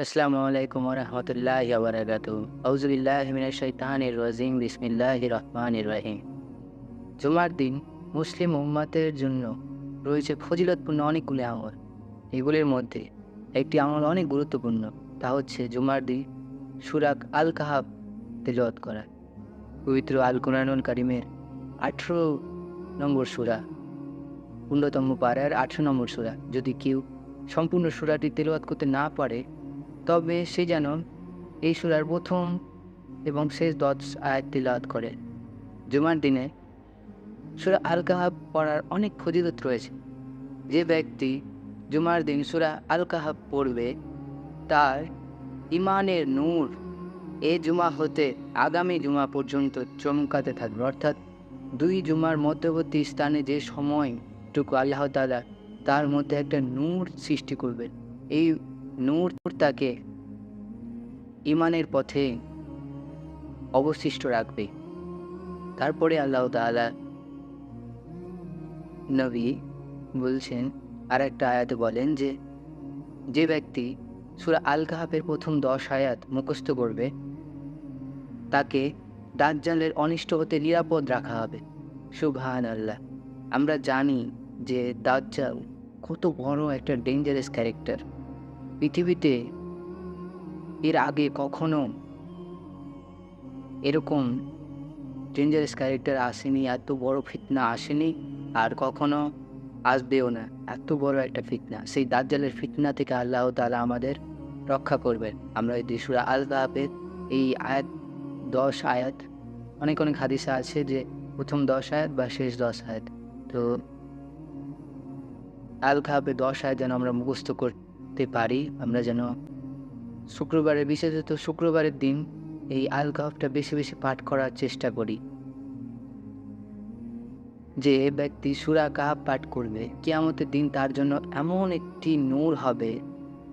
আসসালামু আলাইকুম রহমতুল্লাহ বারাকাত আউজুবিল্লাহ মিনাশাইতানির রাজিম বিসমিল্লাহির রহমানির রহিম জুমার দিন মুসলিম উম্মাতের জন্য রয়েছে ফজিলতপূর্ণ অনেকগুলি আমল। এগুলির মধ্যে একটি আমল অনেক গুরুত্বপূর্ণ, তা হচ্ছে জুমার দিন সুরাক আল কাহাব তেলাওয়াত করা। পবিত্র আল কোরআনুল কারিমের আঠেরো নম্বর সুরা পূর্ণতম পাড়ার আঠেরো নম্বর সুরা। যদি কেউ সম্পূর্ণ সুরাটি তেলাওয়াত করতে না পারে তবে সে যেন এই সুরার প্রথম এবং শেষ দশ আয়াত তিলাওয়াত করে। জুমার দিনে সুরা আল কাহাব পড়ার অনেক ফজিলত রয়েছে। যে ব্যক্তি জুমার দিন সুরা আল কাহাব পড়বে, তার ইমানের নূর এ জুমা হতে আগামী জুমা পর্যন্ত চমকাতে থাকবে। অর্থাৎ দুই জুমার মধ্যবর্তী স্থানে যে সময়টুকু আল্লাহ তালা তার মধ্যে একটা নূর সৃষ্টি করবেন, এই নূর তাকে ইমানের পথে অবশিষ্ট রাখবে। তারপরে আল্লাহ তাআলা নবী বলছেন আর একটা আয়াতে বলেন যে যে ব্যক্তি সুরা আল কাহাবের প্রথম দশ আয়াত মুখস্থ করবে, তাকে দাজ্জালের অনিষ্ট হতে নিরাপদ রাখা হবে। সুবহান আল্লাহ আমরা জানি যে দাজ্জাল কত বড় একটা ডেঞ্জারাস ক্যারেক্টার পৃথিবীতে এর আগে কখনো এরকম ডেঞ্জারাস ক্যারেক্টার আসেনি, এত বড় ফিতনা আসেনি, আর কখনো আসবেও না। এত বড় একটা ফিতনা। সেই দাজ্জালের ফিতনা থেকে আল্লাহ তাআলা আমাদের রক্ষা করবেন। আমরা এই সুরা আল কাহাবের এই আয়াত দশ আয়াত, অনেক অনেক হাদিসা আছে যে প্রথম দশ আয়াত বা শেষ দশ আয়াত। তো আল কাহাবে দশ আয়াত যেন আমরা মুখস্থ করতে পারি, আমরা যেন শুক্রবারে বিশেষত শুক্রবারের দিন এই আল কাহাবটা বেশি বেশি পাঠ করার চেষ্টা করি। যে ব্যক্তি সুরা কাহাব পাঠ করবে, কেয়ামতের দিন তার জন্য এমন একটি নূর হবে,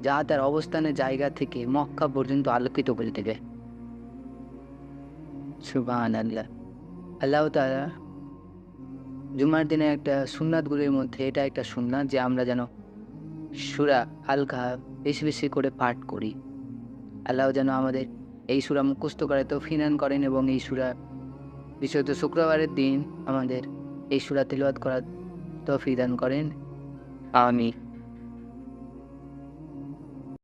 যা তার অবস্থানের জায়গা থেকে মক্কা পর্যন্ত আলোকিত করে দেবে। সুবাহান আল্লাহ আল্লাহ জুমার দিনে একটা সুন্নাতগুলির মধ্যে এটা একটা সুন্নাত যে আমরা যেন সুরা আল কাহাব বেশি বেশি করে পাঠ করি। আল্লাহ যেন আমাদের এই সুরা মুখস্থ করে তো ফিনান করেন এবং এই সুরা বিশেষত শুক্রবারের দিন আমাদের এই সুরা তিলওয়াত করার তো ফিদান করেন। আমি